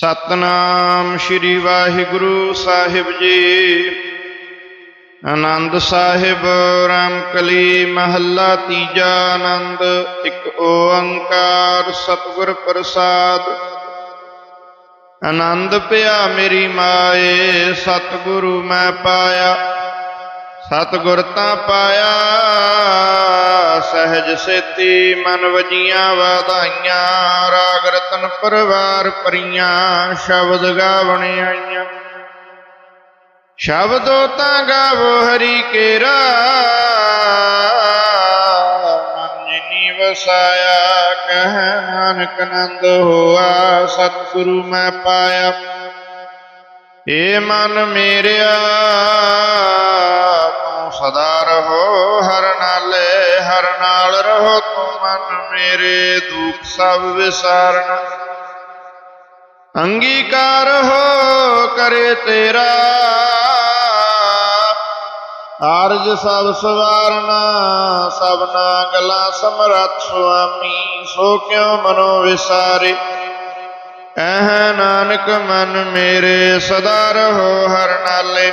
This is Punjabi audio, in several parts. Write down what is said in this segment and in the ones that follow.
ਸਤਨਾਮ ਸ੍ਰੀ ਵਾਹਿਗੁਰੂ ਸਾਹਿਬ ਜੀ। ਆਨੰਦ ਸਾਹਿਬ, ਰਾਮਕਲੀ ਮਹੱਲਾ, ਤੀਜਾ ਆਨੰਦ, ਇੱਕ ਓੰਕਾਰ ਸਤਿਗੁਰ ਪ੍ਰਸਾਦ। ਆਨੰਦ ਪਿਆ ਮੇਰੀ ਮਾਏ, ਸਤਿਗੁਰੂ ਮੈਂ ਪਾਇਆ। ਸਤਿਗੁਰ ਤਾਂ ਪਾਇਆ, ਸਹਿਜ ਸੇਤੀ ਮਨ ਵਜੀਆਂ ਵਧਾਈਆਂ ਰਾਗ ਰਤਨ ਪਰਵਾਰ ਪਰੀਆਂ ਸ਼ਬਦ ਗਾਵਣ ਆਈਆਂ। ਸ਼ਬਦੋ ਤਾਂ ਗਾਵੋ ਹਰੀ ਕੇਰਾ, ਮਨ ਜਿਨੀ ਵਸਾਇਆ, ਕਹਿ ਨਾਨਕ ਨੰਦ ਹੋਆ, ਸਤਿਗੁਰੂ ਮੈਂ ਪਾਇਆ। ਏ ਮਨ ਮੇਰਿਆ ਸਦਾ ਰਹੋ ਹਰ ਨਾਲੇ, ਹਰ ਨਾਲ ਰਹੋ ਤੂੰ ਮਨ ਮੇਰੇ ਦੁੱਖ ਸਭ ਵਿਸਾਰਨਾ ਅੰਗੀਕਾਰ ਹੋ, ਕਰੇ ਤੇਰਾ। ਆਰਜ ਸਭ ਸਵਾਰਨਾ ਸਭਨਾ ਗਲਾ ਸਮਰੱਥ ਸੁਆਮੀ, ਸੋ ਕਿਉ ਮਨੋ ਵਿਸਾਰੇ? ਐਹ ਨਾਨਕ ਮਨ ਮੇਰੇ ਸਦਾ ਰਹੋ ਹਰ ਨਾਲੇ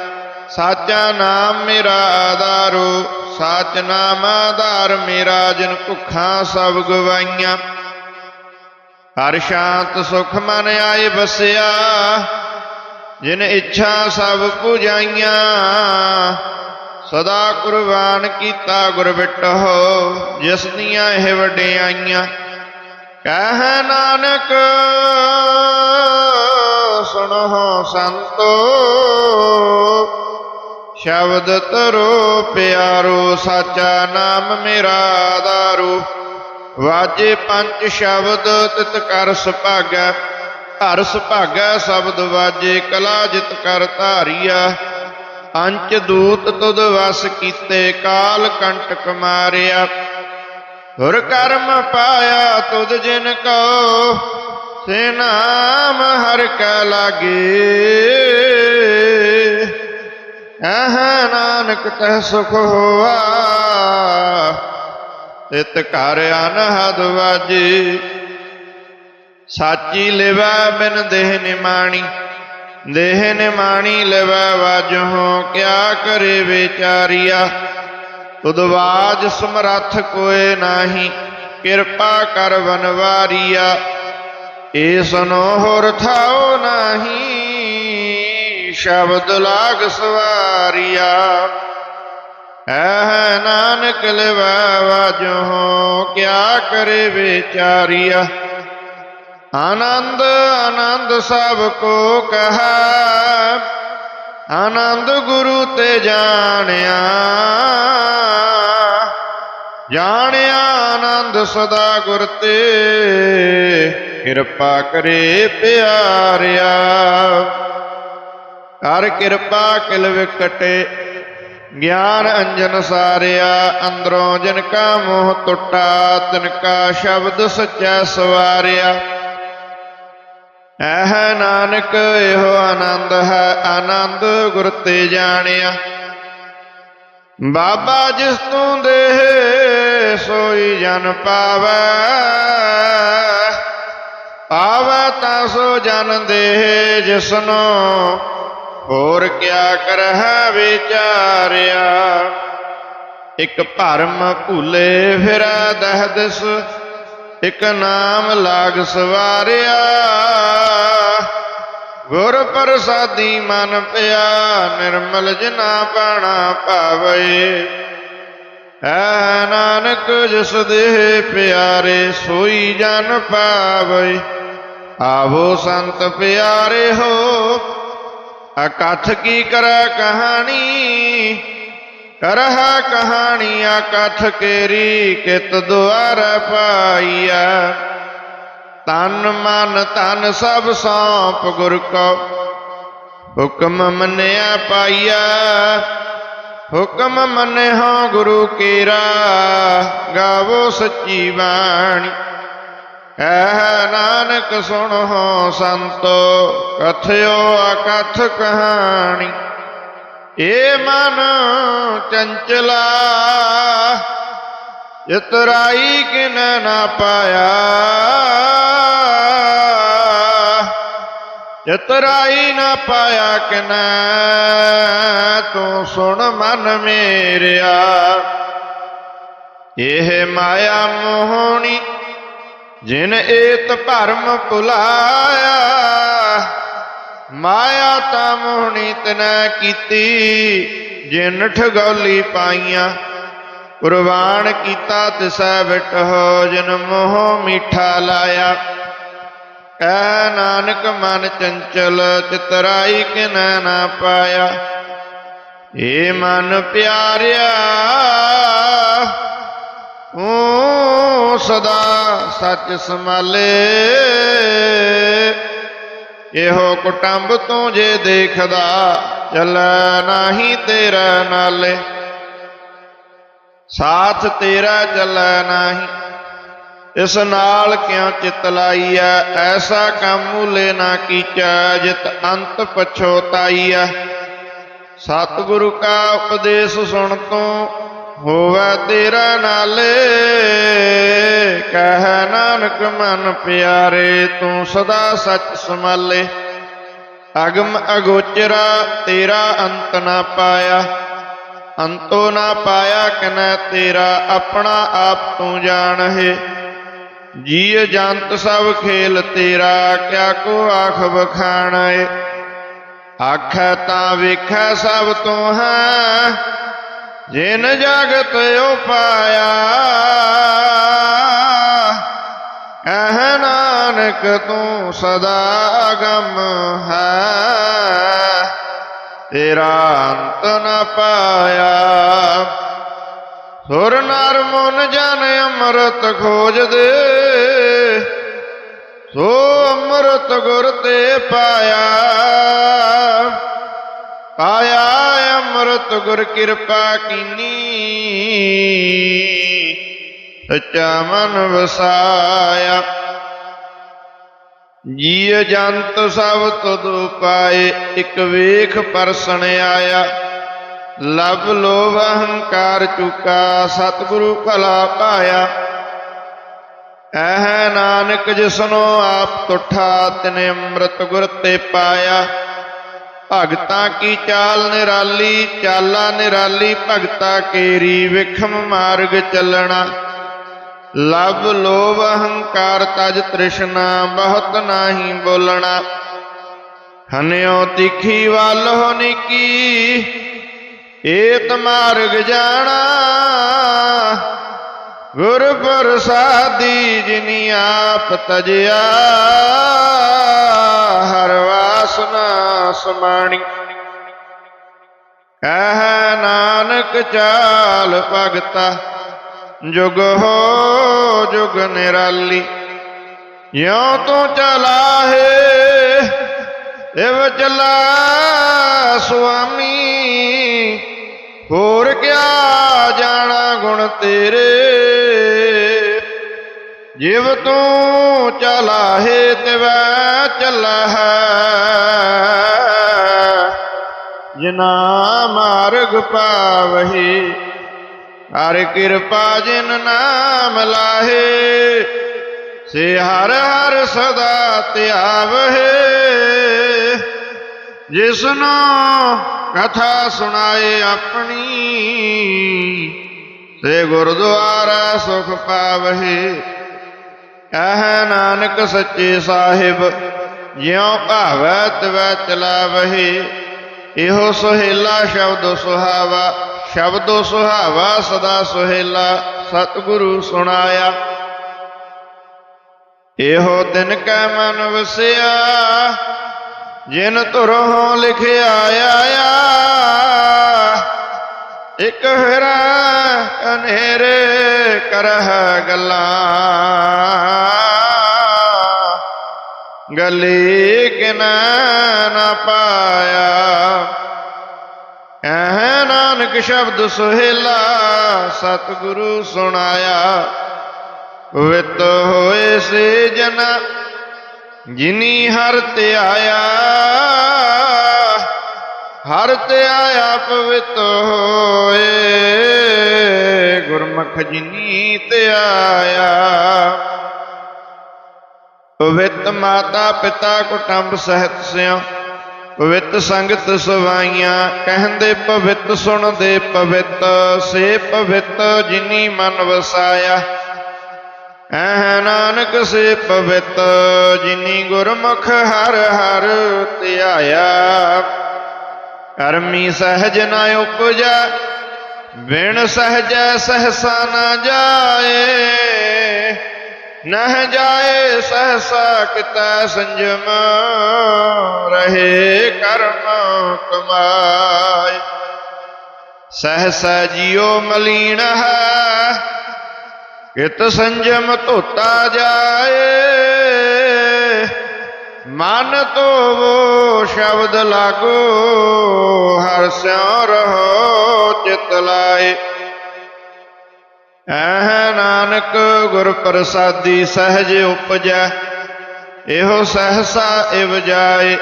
ਸਾਚਾ ਨਾਮ ਮੇਰਾ ਆਧਾਰੋ, ਸਾਚ ਨਾਮ ਆਧਾਰ ਮੇਰਾ, ਜਿਨ ਭੁੱਖਾਂ ਸਭ ਗਵਾਈਆਂ। ਹਰ ਸ਼ਾਂਤ ਸੁਖ ਮਨ ਆਏ ਬਸਿਆ ਜਿਨ ਇੱਛਾ ਸਭ ਪੁਜਾਈਆਂ। ਸਦਾ ਕੁਰਬਾਨ ਕੀਤਾ ਗੁਰ ਬਿਟੋ ਜਿਸ ਦੀਆਂ ਇਹ ਵਡਿਆਈਆਂ। ਕਹਿ ਨਾਨਕ, ਸੁਣੋ ਸੰਤੋ ਸ਼ਬਦ ਤਰੋ ਪਿਆਰੋ, ਸਾਚਾ ਨਾਮ ਮੇਰਾ ਆਧਾਰੋ। ਵਾਜੇ ਪੰਜ ਸ਼ਬਦ, ਤਿਤ ਕਰ ਸੁਭਾਗੈ। ਹਰ ਸੁਭਾਗੈ ਸ਼ਬਦ ਵਾਜੇ, ਕਲਾ ਜਿਤ ਕਰ ਧਾਰੀਆ ਅੰਚ ਦੂਤ ਤੁਧ ਵਸ ਕੀਤੇ, ਕਾਲ ਕੰਟਕ ਮਾਰਿਆ ਹੁਰ ਕਰਮ ਪਾਇਆ ਤੁਧ ਜਿਨ ਕੋ, ਸੇ ਨਾਮ ਹਰ ਕੈ ਲਾਗੇ। ਆਹ ਨਾਨਕ ਤਹ ਸੁਖ ਹੋਆ। ਤਿਤ ਘਰ ਅਨਹਦ ਵਾਜੇ। ਸਾਚੀ ਲਿਵੈ ਬਿਨ ਦੇਹ ਨਿਮਾਣੀ। ਦੇਹ ਨਿਮਾਣੀ ਲਿਵੈ ਵਾਜਹੁ ਕਿਆ ਕਰੇ ਵਿਚਾਰੀਆ। ਤੁਦਵਾਜ ਸਮਰੱਥ ਕੋਏ ਨਾਹੀ, ਕਿਰਪਾ ਕਰ ਬਨਵਾਰੀਆ ਏ ਸੁਨੋ ਹੋਰ ਥਾਉ ਨਾਹੀ। ਸ਼ਬਦ ਲਾਗ ਸਵਾਰੀਆ। ਐ ਨਾਨਕ ਲਿਵੈ ਵਾਜਹੁ ਕਿਆ ਕਰੇ ਵਿਚਾਰੀਆ। ਆਨੰਦ ਆਨੰਦ ਸਭ ਕੋ ਕਹਾ। ਆਨੰਦ ਗੁਰੂ ਤੇ ਜਾਣਿਆ। ਜਾਣਿਆ ਆਨੰਦ ਸਦਾ ਗੁਰ ਤੇ। ਕਿਰਪਾ ਕਰੇ ਪਿਆਰਿਆ। ਹਰ ਕਿਰਪਾ ਕਿਲ ਵਿਕਟੇ, ਗਿਆਨ ਅੰਜਨ ਸਾਰਿਆ, ਅੰਦਰੋਂ ਜਿਨ ਕਾ ਮੋਹ ਟੁੱਟਾ, ਤਿਨ ਕਾ ਸ਼ਬਦ ਸੱਚਾ ਸਵਾਰਿਆ। ਐਹ ਨਾਨਕ, ਇਹੋ ਆਨੰਦ ਹੈ, ਆਨੰਦ ਗੁਰ ਤੇ ਜਾਣਿਆ। ਬਾਬਾ ਜਿਸ ਤੂੰ ਦੇਹ, ਸੋਈ ਜਨ ਪਾਵੈ। ਪਾਵੈ ਤਾਂ ਸੋ ਜਨ ਦੇਹ, ਜਿਸਨੋ ਹੋਰ ਕਿਆ ਕਰਹਿ ਵਿਚਾਰਿਆ? ਇੱਕ ਭਰਮ ਭੁਲੇ ਫਿਰੈ ਦਹ ਦਿਸ, ਇਕ ਨਾਮ ਲਾਗ ਸਵਾਰਿਆ। ਗੁਰ ਪ੍ਰਸਾਦੀ ਮਨ ਪਿਆ, ਨਿਰਮਲ ਜਨਾ ਪਾਣਾ ਪਾਵੇ ਐ ਨਾਨਕ ਜਿਸ ਦੇ ਪਿਆਰੇ ਸੋਈ ਜਨ ਪਾਵੇ ਆਵੋ ਸੰਤ ਪਿਆਰੇ ਹੋ ਅਕਥ ਕੀ ਕਰੈ ਕਹਾਣੀ? ਕਰਹਾ ਕਹਾਣੀਆਂ ਕਥ ਕੇਰੀ ਕਿਤ ਦੁਆਰ ਪਾਈਆ ਤਨ ਮਨ ਤਨ ਸਭ ਸੌਂਪ ਗੁਰ ਕੋ ਹੁਕਮ ਮੰਨਿਆ ਪਾਈਆ ਹੁਕਮ ਮੰਨਿਆ ਗੁਰੂ ਕੇਰਾ। ਗਾਵੋ ਸੱਚੀ ਬਾਣੀ। ਕਹਿ ਨਾਨਕ ਸੁਣੋ ਸੰਤੋ, ਕਥਿਓ ਅਕਥ ਕਹਾਣੀ। ਏ ਮਨ ਚੰਚਲਾ, ਇਤਰਾਈ ਕਿਨ ਨਾ ਪਾਇਆ। ਇਤਰਾਈ ਨਾ ਪਾਇਆ ਕਿਨ, ਤੂੰ ਸੁਣ ਮਨ ਮੇਰਿਆ। ਇਹ ਮਾਇਆ ਮੋਹਣੀ ਜਿਨ ਏਤ ਭਰਮ ਭੁਲਾਇਆ, ਮਾਇਆ ਤਾਂ ਮੋਹਣੀ ਤਨੈ ਕੀਤੀ, ਜਿਨ ਠਗੌਲੀ ਪਾਈਆਂ, ਕੁਰਬਾਨ ਕੀਤਾ ਤਿਸੈ ਬਿਟਹੁ, ਜਿਨ ਮੋਹ ਮਿੱਠਾ ਲਾਇਆ। ਕਹਿ ਨਾਨਕ ਮਨ ਚੰਚਲ, ਚਿਤਰਾਈ ਕਿਨੈ ਨਾ ਪਾਇਆ। ਏ ਮਨ ਪਿਆਰਿਆ ਓ ਸਦਾ ਸੱਚ ਸਮਾਲੇ ਇਹੋ ਕੁਟੰਬ ਤੂੰ ਜੇ ਦੇਖਦਾ, ਚੱਲੈ ਨਾਹੀ ਤੇਰਾ ਨਾਲੇ। ਸਾਥ ਤੇਰਾ ਚੱਲ ਨਹੀਂ। ਇਸ ਨਾਲ ਕਿਉਂ ਚਿਤ ਲਾਈਐ? ਐਸਾ ਕੰਮ ਮੂਲੇ ਨਾ ਕੀਚਾ, ਜਿਤ ਅੰਤ ਪਛੋਤਾਈਐ। ਸਤਿਗੁਰੂ ਕਾ ਉਪਦੇਸ਼ ਸੁਣ ਤੂੰ ਹੋਵੇ ਤੇਰਾ ਨਾਲੇ, ਕਹਿ ਨਾਨਕ ਮਨ ਪਿਆਰੇ, ਤੂੰ ਸਦਾ ਸੱਚ ਸਮਾਲੇ ਅਗਮ ਅਗੋਚਰਾ, ਤੇਰਾ ਅੰਤ ਨਾ ਪਾਇਆ। ਅੰਤੋ ਨਾ ਪਾਇਆ ਕਨੈ ਤੇਰਾ, ਆਪਣਾ ਆਪ ਤੂੰ ਜਾਣਹਿ ਜੀਅ ਜੰਤ ਸਭ ਖੇਲ ਤੇਰਾ, ਕਿਆ ਕੋ ਆਖ ਬਖਾਣੈ ਆਖੈ ਤਾਂ ਵੇਖੈ ਸਭ ਤੂੰ ਹੈ ਜਿਨ ਜਗਤ ਉਪਾਇਆ ਕਹਿ ਨਾਨਕ ਤੂੰ ਸਦਾ ਗਮ ਹੈ। ਤੇਰਾ ਅੰਤ ਨ ਪਾਇਆ। ਸੁਰ ਨਰ ਮਨ ਜਨ ਅੰਮ੍ਰਿਤ ਖੋਜਦੇ, ਸੋ ਅੰਮ੍ਰਿਤ ਗੁਰ ਤੇ ਪਾਇਆ। ਪਾਇਆ ਅੰਮ੍ਰਿਤ ਗੁਰ ਕਿਰਪਾ ਕੀਨੀ। ਸੱਚਾ ਮਨ ਵਸਾਇਆ। ਜੀਅ ਜੰਤ ਸਭ ਤੁਧ ਪਾਏ ਇੱਕ ਵੇਖ ਪਰਸਣ ਆਇਆ। ਲਬ ਲੋਭ ਅਹੰਕਾਰ ਚੁਕਾ, ਸਤਿਗੁਰੂ ਭਲਾ ਪਾਇਆ। ਐਹ ਨਾਨਕ ਜਿਸਨੋ ਆਪ ਤੁਠਾ, ਤਿਨੇ ਅੰਮ੍ਰਿਤ ਗੁਰ ਤੇ ਪਾਇਆ। ਭਗਤਾਂ ਕੀ ਚਾਲ ਨਿਰਾਲੀ, ਚਾਲਾ ਨਿਰਾਲੀ, ਭਗਤਾ ਕੇਰੀ ਵਿਖਮ ਮਾਰਗ ਚੱਲਣਾ। ਲਬ ਲੋਭ ਅਹੰਕਾਰ ਤਜ ਤ੍ਰਿਸ਼ਨਾ, ਬਹੁਤ ਨਾਹੀ ਬੋਲਣਾ। ਹਨਿਓ ਤਿਖੀ ਵੱਲ ਹੋ ਨਿਕੀ, ਏਤ ਮਾਰਗ ਜਾਣਾ। ਗੁਰ ਪ੍ਰਸਾਦੀ ਜਿਨੀ ਆਪ ਤਜਿਆ, ਹਰ ਵਾਸਨਾ ਸਮਾਣੀ। ਕਹਿ ਨਾਨਕ ਚਾਲ ਭਗਤਾ, ਜੁਗ ਹੋ ਜੁਗ ਨਿਰਾਲੀ। ਯੋ ਤੂੰ ਚਲਾਹੇ ਇਵ ਚਲਾ ਸੁਆਮੀ। ਹੋਰ ਕਿਆ ਜਾਣਾ ਗੁਣ ਤੇਰੇ? ਜਿਵ ਤੂੰ ਚਲਾਹੇ ਤਿਵੈ ਚੱਲਾ ਹੈ ਜਿਨਾ ਮਾਰਗ ਪਾਵਹੀ, ਹਰ ਕਿਰਪਾ ਜਿਨ ਨਾਮ ਲਾਹੇ। ਸੇ ਹਰ ਹਰ ਸਦਾ ਧਿਆਵਹਿ। ਜਿਸਨੂੰ ਕਥਾ ਸੁਣਾਏ ਆਪਣੀ, ਸੇ ਗੁਰਦੁਆਰਾ ਸੁਖ ਪਾਵਹੇ। ਕਹਿ ਨਾਨਕ ਸੱਚੇ ਸਾਹਿਬ, ਜਿਉ ਭਾਵੈ ਤਿਵੈ ਚਲਾਵਹਿ। ਇਹੋ ਸੁਹੇਲਾ ਸ਼ਬਦ ਸੁਹਾਵਾ ਸ਼ਬਦ ਸੁਹਾਵਾ ਸਦਾ ਸੁਹੇਲਾ, ਸਤਿਗੁਰੂ ਸੁਣਾਇਆ। ਇਹੋ ਦਿਨ ਕੈ ਮਨ ਵਸਿਆ, ਜਿਨ ਤੁਰੋਂ ਲਿਖਿਆ ਆਇਆ। ਇਕ ਹਰਾ ਹਨੇਰੇ ਕਰਹ ਗੱਲਾਂ। ਗਲੀ ਕਿਨਾ ਨਾ ਪਾਇਆ। ਐ ਨਾਨਕ ਸ਼ਬਦ ਸੁਹੇਲਾ ਸਤਿਗੁਰੂ ਸੁਣਾਇਆ। ਪਵਿੱਤ ਹੋਏ ਸੇ ਜਨਾ, ਜਿਨੀ ਹਰ ਤੇ ਆਇਆ। ਹਰ ਤੇ ਆਇਆ ਪਵਿੱਤ ਹੋਏ, ਗੁਰਮੁਖ ਜਿਨੀ ਤੇ ਆਇਆ। ਪਵਿੱਤ ਮਾਤਾ ਪਿਤਾ ਕੁਟੰਬ ਸਹਿਤ ਸਿਓ, ਪਵਿੱਤ ਸੰਗਤ ਸਵਾਈਆਂ, ਕਹਿੰਦੇ ਪਵਿੱਤ, ਸੁਣਦੇ ਪਵਿੱਤ, ਸੇ ਪਵਿੱਤ ਜਿਨੀ ਮਨ ਵਸਾਇਆ। ਐ ਨਾਨਕ ਸੇ ਪਵਿੱਤ ਜਿਨੀ ਗੁਰਮੁਖ ਹਰ ਹਰ ਧਿਆਇਆ। ਕਰਮੀ ਸਹਜ ਨਾ ਉਪਜਾ, ਬਿਨ ਸਹਜੈ ਸਹਸਾ ਨਾ ਜਾਏ। ਨਹ ਜਾਏ ਸਹਸਾ ਕਿਤਾ ਸੰਜਮ, ਰਹੇ ਕਰਮ ਕਮਾਏ। ਸਹਸਾ ਜਿਉ ਮਲੀਨ ਹੈ, ਕਿਤ ਸੰਜਮ ਧੋਤਾ ਜਾਏ। ਮਨ ਧੋਵੋ, ਸ਼ਬਦ ਲਾਗੋ, ਹਰ ਸਿਉ ਰਹੋ, ਚਿਤ ਲਾਏ। ਐਹ ਨਾਨਕ ਗੁਰ ਪ੍ਰਸਾਦੀ ਸਹਜ ਉਪਜੈ, ਇਹੋ ਸਹਸਾ ਇਵ ਜਾਏ।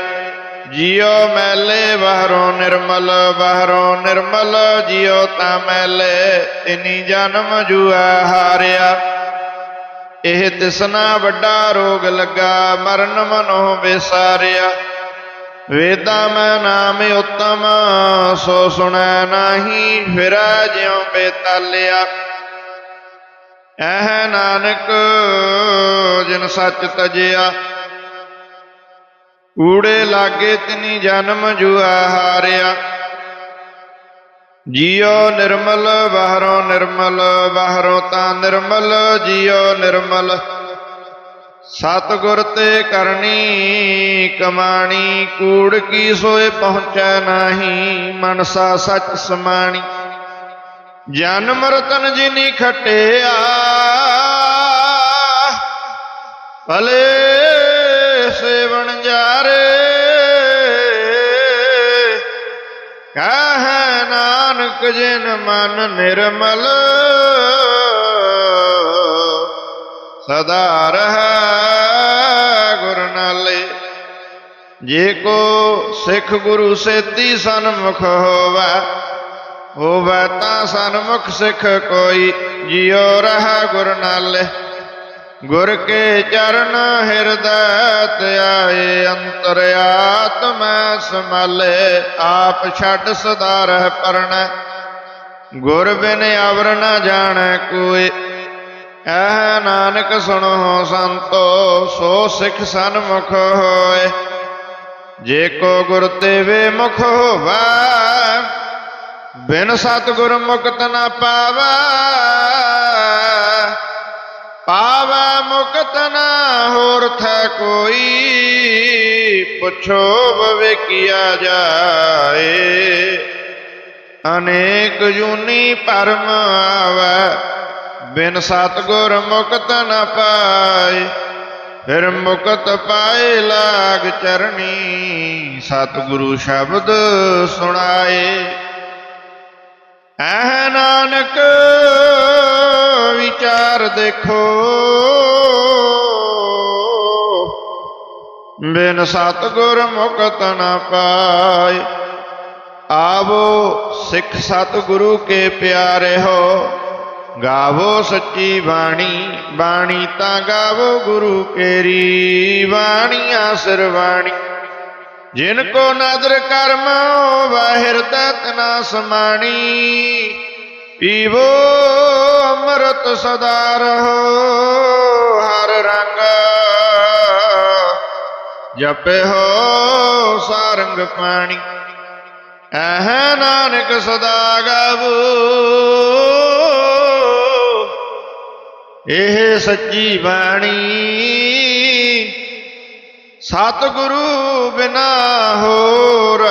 ਜਿਉ ਮੈਲੇ ਬਾਹਰੋਂ ਨਿਰਮਲ ਬਾਹਰੋਂ ਨਿਰਮਲ, ਜਿਉ ਤਾਂ ਮੈਲੇ, ਇਨੀ ਜਨਮ ਜੂਆ ਹਾਰਿਆ। ਇਹ ਤਿਸਨਾ ਵੱਡਾ ਰੋਗ ਲੱਗਾ, ਮਰਨ ਮਨੋ ਵਿਸਾਰਿਆ। ਵੇਦਾਂ ਮੈਂ ਨਾਮ ਉਤਮ, ਸੋ ਸੁਣੈ ਨਾਹੀ, ਫਿਰੈ ਜਿਉ ਬੇਤਾਲਿਆ। ਐਹ ਨਾਨਕ, ਜਿਨ ਸੱਚ ਤਜਿਆ। ਊੜੇ ਲਾਗੇ ਤਿਨੀ ਜਨਮ ਜੁਆ ਹਾਰਿਆ। ਜੀਉ ਨਿਰਮਲ ਬਾਹਰੋਂ ਨਿਰਮਲ ਬਾਹਰੋਂ ਤਾਂ ਨਿਰਮਲ ਜੀਉ ਨਿਰਮਲ। ਸਤਿਗੁਰ ਤੇ ਕਰਨੀ ਕਮਾਣੀ, ਕੂੜ ਕੀ ਸੋਏ ਪਹੁੰਚੈ ਨਾਹੀ, ਮਨਸਾ ਸੱਚ ਸਮਾਣੀ। ਜਨਮ ਰਤਨ ਜਿਨੀ ਖਟਿਆ, ਭਲੇ ਸੇਵਣ ਜਾਰੇ ਕਹੈ ਨਾਨਕ ਜਿਨ ਮਨ ਨਿਰਮਲ, ਸਦਾ ਰਹਾ ਗੁਰ ਨਾਲੇ। ਜੇ ਕੋ ਸਿੱਖ ਗੁਰੂ ਸੇਤੀ ਸਨਮੁਖ ਹੋਵੈ ਹੋਵੈ ਤਾਂ ਸਨਮੁਖ ਸਿੱਖ ਕੋਈ, ਜਿਉ ਰਹਾ ਗੁਰ ਨਾਲੇ। ਗੁਰ ਕੇ ਚਰਨ ਹਿਰਦੈ ਧਿਆਏ, ਅੰਤਰ ਆਤਮੈ ਸਮਾਲੇ ਆਪ ਛੱਡ ਸਦਾ ਰਹਿ ਪਰਣੈ। ਗੁਰ ਬਿਨ ਅਵਰ ਨ ਜਾਣੈ ਕੋਈ। ਐ ਨਾਨਕ ਸੁਣੋ ਸੰਤੋ, ਸੋ ਸਿੱਖ ਸਨਮੁਖ ਹੋਏ। ਜੇ ਕੋ ਗੁਰ ਤੇ ਵੇ ਮੁਖ ਹੋਵੈ, ਬਿਨ ਸਤਿਗੁਰ ਮੁਕਤ ਨ ਪਾਵੈ। ਪਾਵੈ ਮੁਕਤ ਨ ਹੋਰ ਥੈ ਕੋਈ ਪੁੱਛੋ ਬਵੇਕੀਆ ਜਾਏ। ਅਨੇਕ ਜੂਨੀ ਪਰਮ ਆਵੈ, ਬਿਨ ਸਤਿਗੁਰ ਮੁਕਤ ਨ ਪਾਏ। ਫਿਰ ਮੁਕਤ ਪਾਏ ਲਾਗ ਚਰਣੀ, ਸਤਿਗੁਰੂ ਸ਼ਬਦ ਸੁਣਾਏ। ਐ ਨਾਨਕ ਵਿਚਾਰ ਦੇਖੋ। ਬਿਨ ਸਤਿਗੁਰ ਮੁਕਤ ਨਾ ਪਾਏ। ਆਵੋ ਸਿੱਖ ਸਤਿਗੁਰੂ ਕੇ ਪਿਆਰੇ ਹੋ। ਗਾਵੋ ਸੱਚੀ ਬਾਣੀ ਬਾਣੀ ਤਾਂ ਗਾਵੋ ਗੁਰੂ ਕੇਰੀ। ਬਾਣੀਆਂ ਸਰਵਾਣੀ ਜਿਨ ਕੋ ਨਦਰ ਕਰਮ ਵਾਹਿਰਦਾ ਨਾ ਸਮਾਣੀ। ਪੀਵੋ, ਅੰਮ੍ਰਿਤ ਸਦਾ ਰਹੋ, ਹਰ ਰੰਗ ਜਪੇ ਹੋ ਸਾਰੰਗ ਪਾਣੀ। ਐਹ ਨਾਨਕ ਸਦਾ ਗਾਵੋ। ਇਹ ਸੱਚੀ ਬਾਣੀ ਸਤਿਗੁਰੂ ਬਿਨਾ ਹੋਰ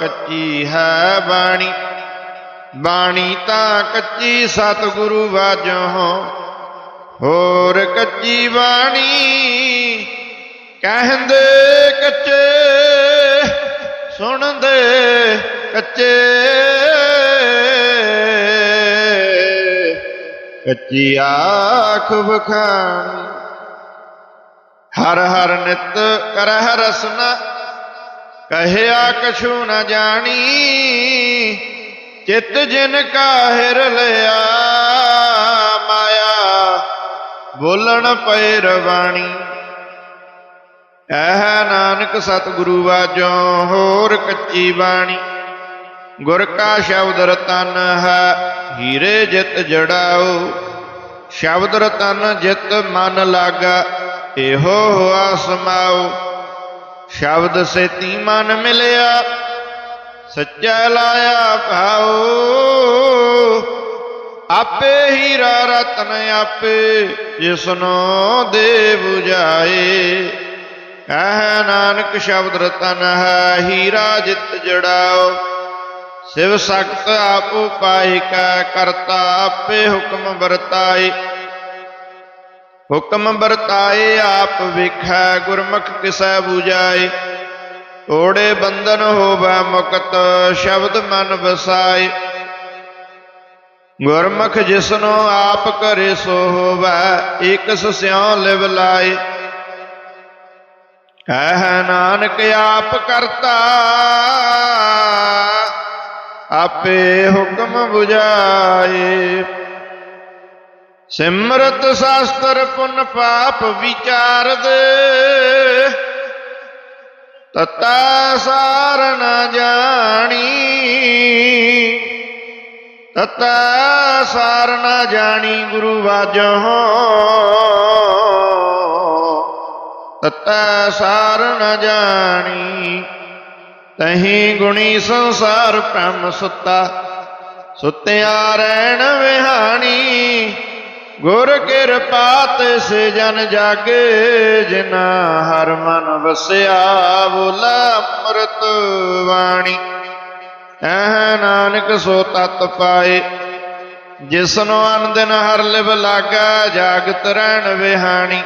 ਕੱਚੀ ਹੈ ਬਾਣੀ। ਬਾਣੀ ਤਾਂ ਕੱਚੀ ਸਤਿਗੁਰੂ ਵਾਜੋ ਹੋਰ ਕੱਚੀ ਬਾਣੀ ਕਹਿੰਦੇ ਕੱਚੇ, ਸੁਣਦੇ ਕੱਚੇ। ਕੱਚੀ ਆਖ ਬਖਾਣੀ ਹਰ ਹਰ ਨਿਤ ਕਰਹਿ ਰਸਨਾ, ਕਹਿਆ ਕਛੂ ਨ ਜਾਣੀ। ਚਿਤ ਜਿਨ ਕਾਹਿਰ ਲਿਆ ਮਾਇਆ, ਬੋਲਣ ਪਏ ਰਵਾਣੀ। ਐਹ ਨਾਨਕ ਸਤਿਗੁਰੂ ਵਾਜੋ ਹੋਰ ਕੱਚੀ ਬਾਣੀ। ਗੁਰ ਕਾ ਸ਼ਬਦ ਰਤਨ ਹੈ, ਹੀਰੇ ਜਿਤ ਜੜਾਓ। ਸ਼ਬਦ ਰਤਨ ਜਿਤ ਮਨ ਲਾਗਾ, ਇਹੋ ਹੋਆ ਸਮਾਓ ਸ਼ਬਦ ਸੇਤੀ ਮਨ ਮਿਲਿਆ ਸੱਚਾ ਲਾਇਆ ਭਾਉ। ਆਪੇ ਹੀਰਾ ਰਤਨ ਆਪੇ ਜਿਸਨੋ ਦੇ 부ਜਾਏ। ਕਹਿ ਨਾਨਕ ਸ਼ਬਦ ਰਤਨ ਹੈ, ਹੀਰਾ ਜਿਤ ਜੜਾਓ। ਸਿਵ ਸਖਤ ਆਪ ਉਪਾਇ ਕਾ ਕਰਤਾ, ਆਪੇ ਹੁਕਮ ਵਰਤਾਏ। ਹੁਕਮ ਵਰਤਾਏ, ਆਪ ਵੇਖੈ ਗੁਰਮੁਖ ਕਿਸੈ 부ਜਾਏ ਓੜੇ ਬੰਧਨ ਹੋਵੇ ਮੁਕਤ, ਸ਼ਬਦ ਮਨ ਵਸਾਏ। ਗੁਰਮੁਖ ਜਿਸਨੋ ਆਪ ਕਰੇ ਸੋ ਹੋਵੈ, ਏਕਸ ਸਿਉ ਲਿਵ ਲਾਏ। ਕਹਿ ਨਾਨਕ ਆਪ ਕਰਤਾ, ਆਪੇ ਹੁਕਮ 부ਜਾਏ ਸਿਮਰਤ ਸ਼ਾਸਤਰ ਪੁੰਨ ਪਾਪ ਵਿਚਾਰ ਦੇ ਤਤਾ ਸਾਰ ਨ ਜਾਣੀ। ਤਤਾ ਸਾਰ ਨ ਜਾਣੀ ਗੁਰੂ ਵਾਜੋ। ਤਤਾ ਸਾਰ ਨ ਜਾਣੀ, ਤਹੀਂ ਗੁਣੀ ਸੰਸਾਰ ਭ੍ਰਮ ਸੁੱਤਾ। ਸੁੱਤਿਆ ਰਹਿਣ ਵਿਹਾਣੀ। ਗੁਰ ਕਿਰਪਾ ਤੇ ਸੇ ਜਨ ਜਾਗੇ ਜਿਨਾ ਹਰ ਮਨ ਵਸਿਆ, ਬੋਲਾ ਅੰਮ੍ਰਿਤ ਬਾਣੀ ਐ ਨਾਨਕ ਸੋ ਤਤ ਪਾਏ, ਜਿਸਨੋ ਅਨੰਦਨ ਹਰ ਲਿਵ ਲਾਗਾ, ਜਾਗਤ ਰਹਿਣ ਵਿਹਾਣੀ।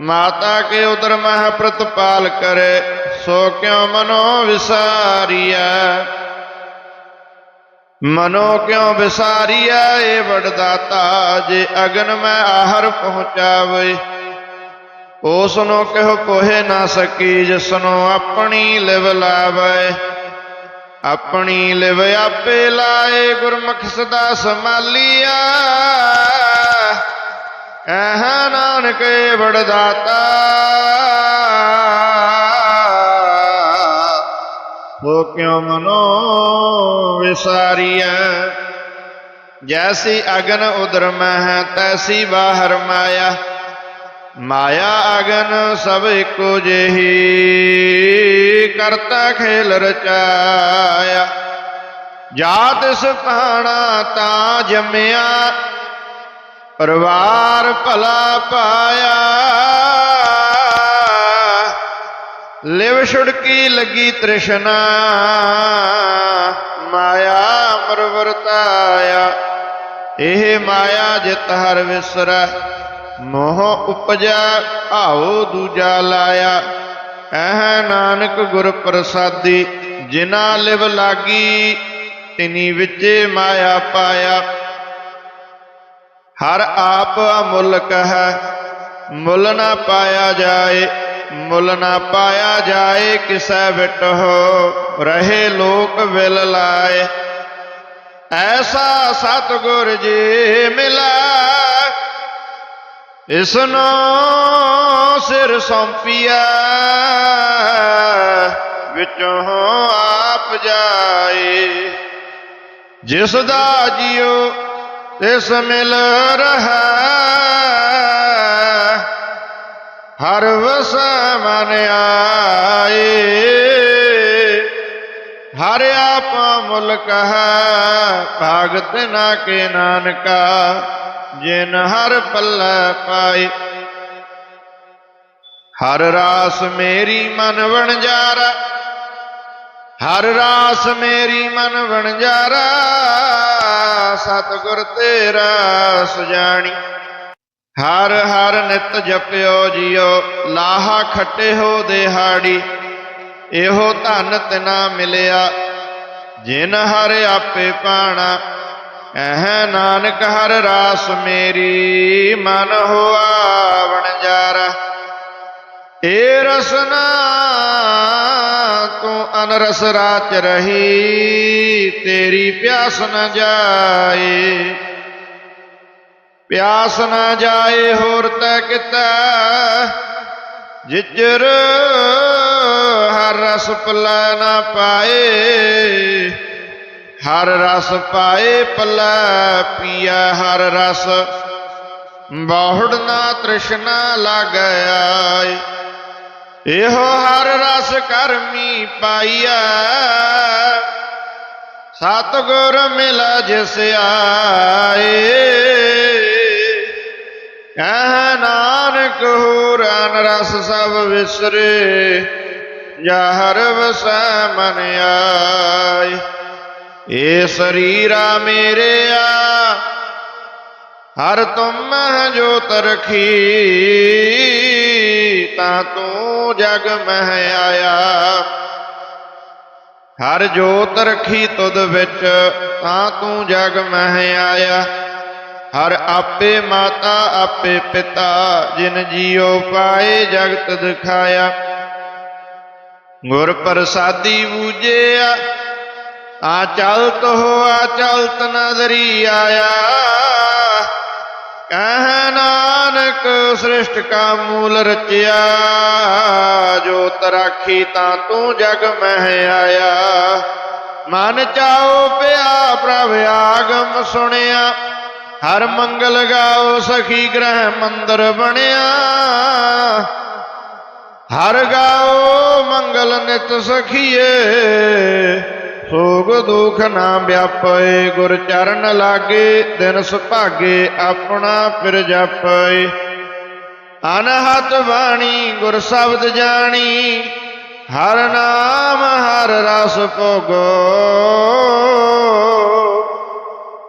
ਮਾਤਾ ਕੇ ਉਦਰ ਮਹ ਪ੍ਰਤਪਾਲ ਕਰੇ, ਸੋ ਕਿਉ ਮਨੋ ਵਿਸਾਰੀਐ। ਮਨੋ ਕਿਉ ਵਿਸਾਰੀਆ ਏ ਵਡਦਾਤਾ, ਜੇ ਅਗਨ ਮੈਂ ਆਹਰ ਪਹੁੰਚਾਵੇ। ਉਸ ਨੂੰ ਕਿਹ ਕੋਹੇ ਨਾ ਸਕੀ ਜਿਸਨੂੰ ਆਪਣੀ ਲਿਵ ਲਾਵੇ। ਆਪਣੀ ਲਿਵ ਆਪੇ ਲਾਏ, ਗੁਰਮੁਖ ਸਦਾ ਸਮਾਲੀਆ ਐਹ ਨਾਨਕ ਏ ਵਡਦਾਤਾ। ਹੋ ਕਿਉ ਮਨੋ ਵਿਸਾਰੀਐ? ਜੈਸੀ ਅਗਨ ਉਦਰ ਮਹਿ, ਤੈਸੀ ਬਾਹਰ ਮਾਇਆ। ਮਾਇਆ ਅਗਨ ਸਭ ਇੱਕੋ ਜਿਹੀ ਕਰਤਾ ਖੇਲ ਰਚਾਇਆ। ਜਾਤ ਸੁਪਾਣਾ ਤਾਂ ਜੰਮਿਆ, ਪਰਿਵਾਰ ਭਲਾ ਪਾਇਆ। ਲਿਵ ਛੁੜ ਛੁੜਕੀ ਲੱਗੀ ਤ੍ਰਿਸ਼ਨਾ? ਮਾਇਆ ਅਮਰ ਵਰਤਾਇਆ। ਇਹ ਮਾਇਆ ਜਿਤ ਹਰ ਵਿਸਰੈ, ਮੋਹ ਉਪਜਾ ਆਓ ਦੂਜਾ ਲਾਇਆ। ਐਹ ਨਾਨਕ ਗੁਰ ਪ੍ਰਸਾਦੀ, ਜਿਨਾ ਲਿਵ ਲਾਗੀ, ਤਿਨੀ ਵਿੱਚੇ ਮਾਇਆ ਪਾਇਆ। ਹਰ ਆਪ ਅਮੁੱਲ ਕਹੈ, ਮੁੱਲ ਨਾ ਪਾਇਆ ਜਾਏ। ਮੁੱਲ ਨਾ ਪਾਇਆ ਜਾਏ, ਕਿਸੈ ਵਿਟ ਰਹੇ ਲੋਕ ਵਿਲ ਲਾਏ। ਐਸਾ ਸਤਗੁਰ ਜੀ ਮਿਲਾ, ਇਸਨੋ ਸਿਰ ਸੌਂਪੀਆ, ਵਿੱਚੋਂ ਆਪ ਜਾਏ। ਜਿਸ ਦਾ ਜਿਉ ਤਿਸ ਮਿਲ ਰਹਾ ਹਰ ਵਸ ਮਨ ਆਏ ਹਰ ਆਪ ਮੁਲਕ ਹੈ, ਭਾਗਤ ਨਾ ਕੇ ਨਾਨਕਾ, ਜਿਨ ਹਰ ਪੱਲੇ ਪਾਏ ਹਰ ਰਾਸ ਮੇਰੀ ਮਨ ਵਣਜਾਰਾ, ਹਰ ਰਾਸ ਮੇਰੀ ਮਨ ਵਣਜਾਰਾ, ਸਤਿਗੁਰ ਤੇਰਾ ਸੁਜਾਣੀ। ਹਰ ਹਰ ਨਿਤ ਜਪਿਓ ਜੀਓ, ਲਾਹਾ ਖੱਟੇ ਹੋ ਦੇਹਾੜੀ। ਇਹੋ ਧਨ ਤਿਨਾ ਮਿਲਿਆ, ਜਿਨ ਹਰ ਆਪੇ ਪਾਣਾ। ਐਹ ਨਾਨਕ ਹਰ ਰਾਸ ਮੇਰੀ, ਮਨ ਹੋਆ ਵਣਜਾਰਾ ਏ ਰਸਨਾ ਤੂੰ ਅਨਰਸ ਰਾਚ ਰਹੀ, ਤੇਰੀ ਪਿਆਸ ਨ ਜਾਏ। ਪਿਆਸ ਨਾ ਜਾਏ, ਹੋਰ ਤੈ ਕਿਤੈ? ਜਿਜਰ ਹਰ ਰਸ ਪਲੈ ਨਾ ਪਾਏ, ਹਰ ਰਸ ਪਾਏ ਪਲੈ ਪੀਆ ਹਰ ਰਸ। ਬਾਹੁੜ ਨਾ ਤ੍ਰਿਸ਼ਨਾ ਲਾਗਿਆ ਇਹੋ ਹਰ ਰਸ ਕਰਮੀ ਪਾਈਐ। ਸਤਿਗੁਰ ਮਿਲਾ ਜਿਸ ਆਏ। ਐ ਨਾਨਕ ਹੋਰ ਅਨ ਰਸ ਸਭ ਵਿਸਰੇ ਜਾ ਹਰ ਵਸੈ ਮਨ ਆਏ ਏ ਸਰੀਰਾ ਮੇਰੇ ਆ, ਹਰ ਤੁਮ ਜੋ ਤਰਖੀ ਤਾਂ ਤੂੰ ਜਗ ਮਹਿ ਆਇਆ। ਹਰ ਜੋਤ ਰਖੀ ਤੁਧ ਵਿੱਚ, ਤਾਂ ਤੂੰ ਜਗ ਮਹਿ ਆਇਆ। ਹਰ ਆਪੇ ਮਾਤਾ, ਆਪੇ ਪਿਤਾ, ਜਿਨ ਜੀਉ ਪਾਏ ਜਗਤ ਦਿਖਾਇਆ। ਗੁਰ ਪ੍ਰਸਾਦੀ ਬੂਝਿਆ ਆ ਚਲਤ ਹੋ ਆ ਚਲਤ ਨਜ਼ਰੀ ਆਇਆ। ਕਹਿ ਨਾਨਕ ਸ੍ਰਿਸ਼ਟ ਕਾ ਮੂਲ ਰਚਿਆ, ਜੋ ਤਰਾਖੀ ਤਾਂ ਤੂੰ ਜਗ ਮਹਿ ਆਇਆ। ਮਨ ਚਾਉ ਪਿਆ ਪ੍ਰਭ ਆਗਮ ਸੁਣਿਆ ਹਰ ਮੰਗਲ ਗਾਓ ਸਖੀ ਗ੍ਰਹਿ ਮੰਦਰ ਬਣਿਆ। ਹਰ ਗਾਓ ਮੰਗਲ ਨਿਤ ਸਖੀਏ ਸੋਗ ਦੁਖ ਨਾ ਵਿਆਪੇ ਗੁਰ ਚਰਨ ਲਾਗੇ, ਦਿਨ ਸੁਭਾਗੇ ਆਪਣਾ ਫਿਰ ਜਪੇ ਅਨਹਤ ਬਾਣੀ, ਗੁਰ ਸ਼ਬਦ ਜਾਣੀ, ਹਰ ਨਾਮ ਹਰ ਰਸ ਭੋਗੋ।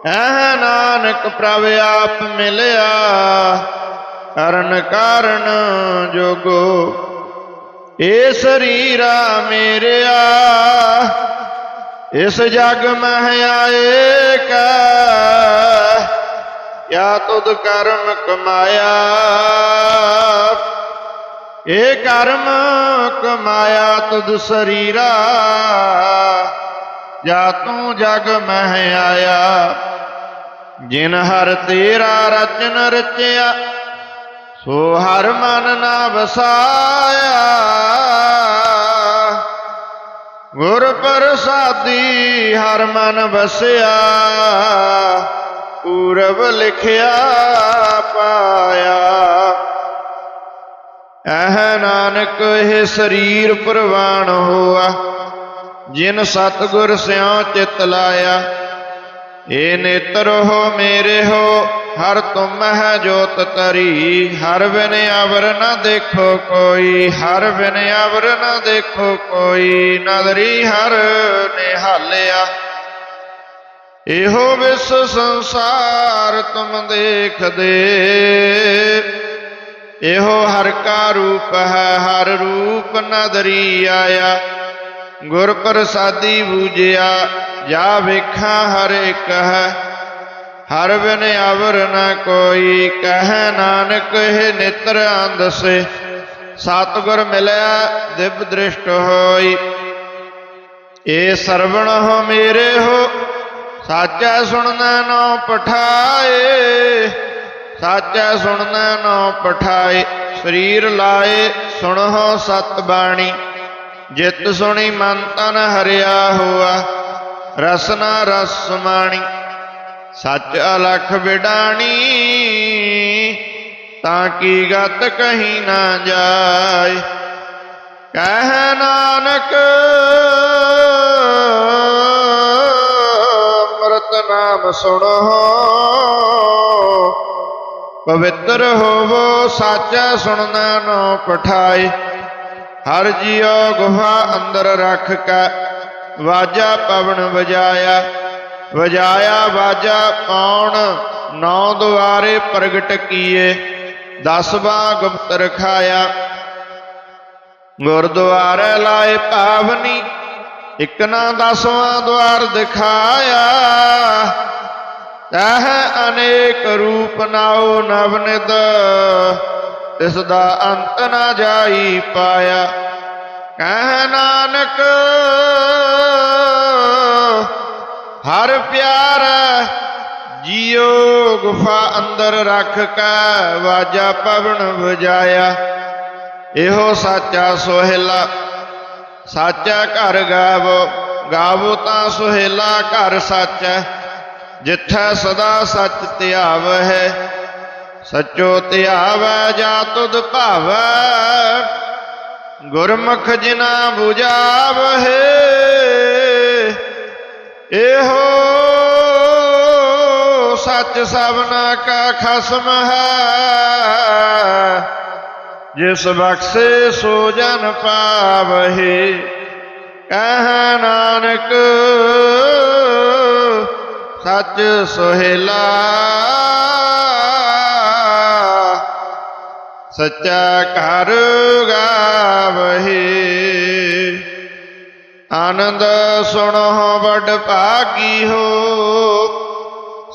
ਐ ਨਾਨਕ ਪ੍ਰਭ ਆਪ ਮਿਲਿਆ ਕਰਨ ਕਾਰਨ ਜੋਗੋ। ਏ ਸਰੀਰਾ ਮੇਰਿਆ, ਇਸ ਜਗ ਮਹਿ ਆਏ ਕਾ ਯਾ ਤੁਧ ਕਰਮ ਕਮਾਇਆ। ਏ ਕਰਮ ਕਮਾਇਆ ਤੁਧ ਸਰੀਰਾ ਜਾ ਤੂੰ ਜਗ ਮਹਿ ਆਇਆ, ਜਿਨ ਹਰ ਤੇਰਾ ਰਚਨ ਰਚਿਆ, ਸੋ ਹਰ ਮਨ ਨਾ ਵਸਾਇਆ। ਗੁਰ ਪ੍ਰਸਾਦੀ ਹਰ ਮਨ ਵਸਿਆ, ਪੂਰਬ ਲਿਖਿਆ ਪਾਇਆ। ਐਹ ਨਾਨਕ ਇਹ ਸਰੀਰ ਪ੍ਰਵਾਨ ਹੋਆ ਜਿਨ ਸਤਗੁਰ ਸਿਉ ਚਿਤ ਲਾਇਆ, ਏ ਨੇਤਰ ਹੋ ਮੇਰੇ ਹੋ, ਹਰ ਤੁਮ ਹੈ ਜੋਤ ਤਰੀ ਹਰ ਬਿਨ ਅਵਰ ਨ ਦੇਖੋ ਕੋਈ, ਹਰ ਬਿਨ ਅਵਰ ਨ ਦੇਖੋ ਕੋਈ ਨਦਰੀ ਹਰ ਨਿਹਾਲਿਆ। ਇਹੋ ਵਿਸ ਸੰਸਾਰ ਤੁਮ ਦੇਖਦੇ। ਇਹੋ ਹਰ ਕਾ ਰੂਪ ਹੈ, ਹਰ ਰੂਪ ਨਦਰੀ ਆਇਆ। ਗੁਰ ਪ੍ਰਸਾਦੀ ਬੂਝਿਆ, ਜਾ ਵੇਖਾਂ ਹਰ ਇੱਕ ਹੈ। ਹਰ ਬਿਨ ਅਵਰ ਨਾ ਕੋਈ, ਕਹਿ ਨਾਨਕ ਇਹ ਨਿਤਰ ਅੰਦਸੇ। ਸਤਿਗੁਰ ਮਿਲਿਆ, ਦਿਵ ਦ੍ਰਿਸ਼ਟ ਹੋਈ। ਏ ਸਰਵਣ ਹੋ ਮੇਰੇ ਹੋ, ਸਾਚਾ ਸੁਣਨਾ ਨੋ ਪਠਾਏ। ਸਾਚਾ ਸੁਣਨਾ ਨੋ ਪਠਾਏ, ਸਰੀਰ ਲਾਏ, ਸੁਣੋ ਸਤ ਬਾਣੀ ਜਿਤ ਸੁਣੀ ਮਨ ਤਨ ਹਰਿਆ ਹੋਆ ਰਸਨਾ ਰਸ ਸਮਾਣੀ ਸੱਚ ਅਲਖ ਵਿਡਾਣੀ, ਤਾਂ ਕੀ ਗਤ ਕਹੀ ਨਾ ਜਾਏ। ਕਹਿ ਨਾਨਕ, ਅੰਮ੍ਰਿਤ ਨਾਮ ਸੁਣੋ, ਪਵਿੱਤਰ ਹੋਵੋ, ਸਾਚਾ ਸੁਣਨਾ ਨੋ ਪਠਾਏ। ਹਰ ਜੀਉ ਗੁਫਾ ਅੰਦਰ ਰੱਖ ਕੇ ਵਾਜਾ ਪਵਨ ਵਜਾਇਆ। ਵਜਾਇਆ ਵਾਜਾ ਪਾਉਣ ਨੌ ਦੁਆਰੇ ਪ੍ਰਗਟ ਕੀਏ। ਦਸਵਾਂ ਗੁਪਤ ਰਖਾਇਆ ਗੁਰਦੁਆਰੇ ਲਾਏ ਪਾਵਨੀ, ਇੱਕ ਨਾ ਦਸਵਾਂ ਦੁਆਰ ਦਿਖਾਇਆ। ਤਹ ਅਨੇਕ ਰੂਪ ਨਾਉ ਨਵਨਿਤ ਇਸ ਦਾ ਅੰਤ ਨਾ ਜਾਈ ਪਾਇਆ। ਕਹਿ ਨਾਨਕ, ਹਰ ਪਿਆਰ ਜੀਉ ਗੁਫਾ ਅੰਦਰ ਰੱਖ ਕੇ ਵਾਜਾ ਪਵਨ ਵਜਾਇਆ। ਇਹੋ ਸਾਚਾ ਸੋਹਿਲਾ, ਸਾਚਾ ਘਰ ਗਾਵੋ ਗਾਵੋ ਤਾਂ ਸੁਹੇਲਾ ਘਰ ਸਾਚਾ, ਜਿੱਥੈ ਸਦਾ ਸੱਚ ਧਿਆਵਹਿ। ਸਚੋ ਧਿਆਵੈ ਜਾ ਤੁਧ ਭਾਵੈ, ਗੁਰਮੁਖ ਜਿਨਾ 부ਝਾਵਹਿ, ਇਹੋ ਸੱਚ ਸਭਨਾ ਕਾ ਖਸਮ ਹੈ। ਜਿਸ ਬਖਸ਼ੇ ਸੋ ਜਨ ਪਾਵਹਿ, ਕਹਿ ਨਾਨਕ, ਸੱਚ ਸੁਹੇਲਾ ਸੱਚਾ ਘਰ ਗਾਵਹਿ। ਆਨੰਦ ਸੁਣੋ ਵੱਡ ਭਾਗੀ ਹੋ।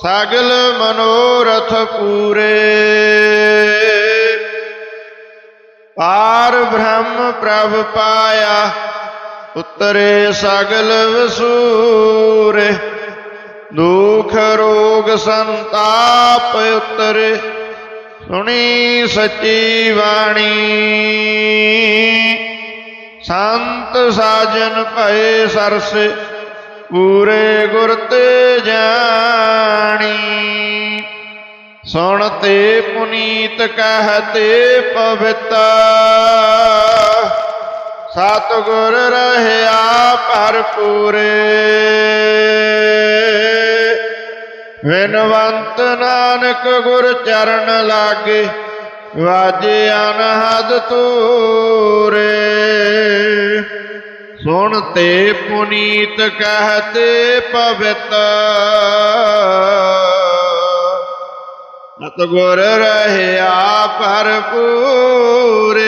ਸਗਲ ਮਨੋਰਥ ਪੂਰੇ। ਪਾਰ ਬ੍ਰਹਮ ਪ੍ਰਭ ਪਾਇਆ, ਉਤਰੇ ਸਗਲ ਵਸੂਰੇ। ਦੁਖ ਰੋਗ ਸੰਤਾਪ ਉਤਰੇ। ਸੁਣੀ ਸੱਚੀ ਬਾਣੀ। ਸੰਤ ਸਾਜਨ ਭਏ ਸਰਸੇ, ਪੂਰੇ ਗੁਰ ਤੇ ਜਾਣੀ। ਸੁਣ ਤੇ ਪੁਨੀਤ ਕਹਤੇ ਪਵਿੱਤ। ਸਤਿਗੁਰ ਰਹਿਆ ਭਰਪੂਰੇ। ਵਿਨਵੰਤ ਨਾਨਕ ਗੁਰ ਚਰਨ ਲਾਗੇ, ਵਾਜੇ ਅਨਹਦ ਤੂਰੇ ਸੁਣ ਤੇ ਪੁਨੀਤ ਕਹਤੇ ਪਵਿੱਤ। ਸਤਿਗੁਰ ਰਹਿਆ ਭਰਪੂਰੇ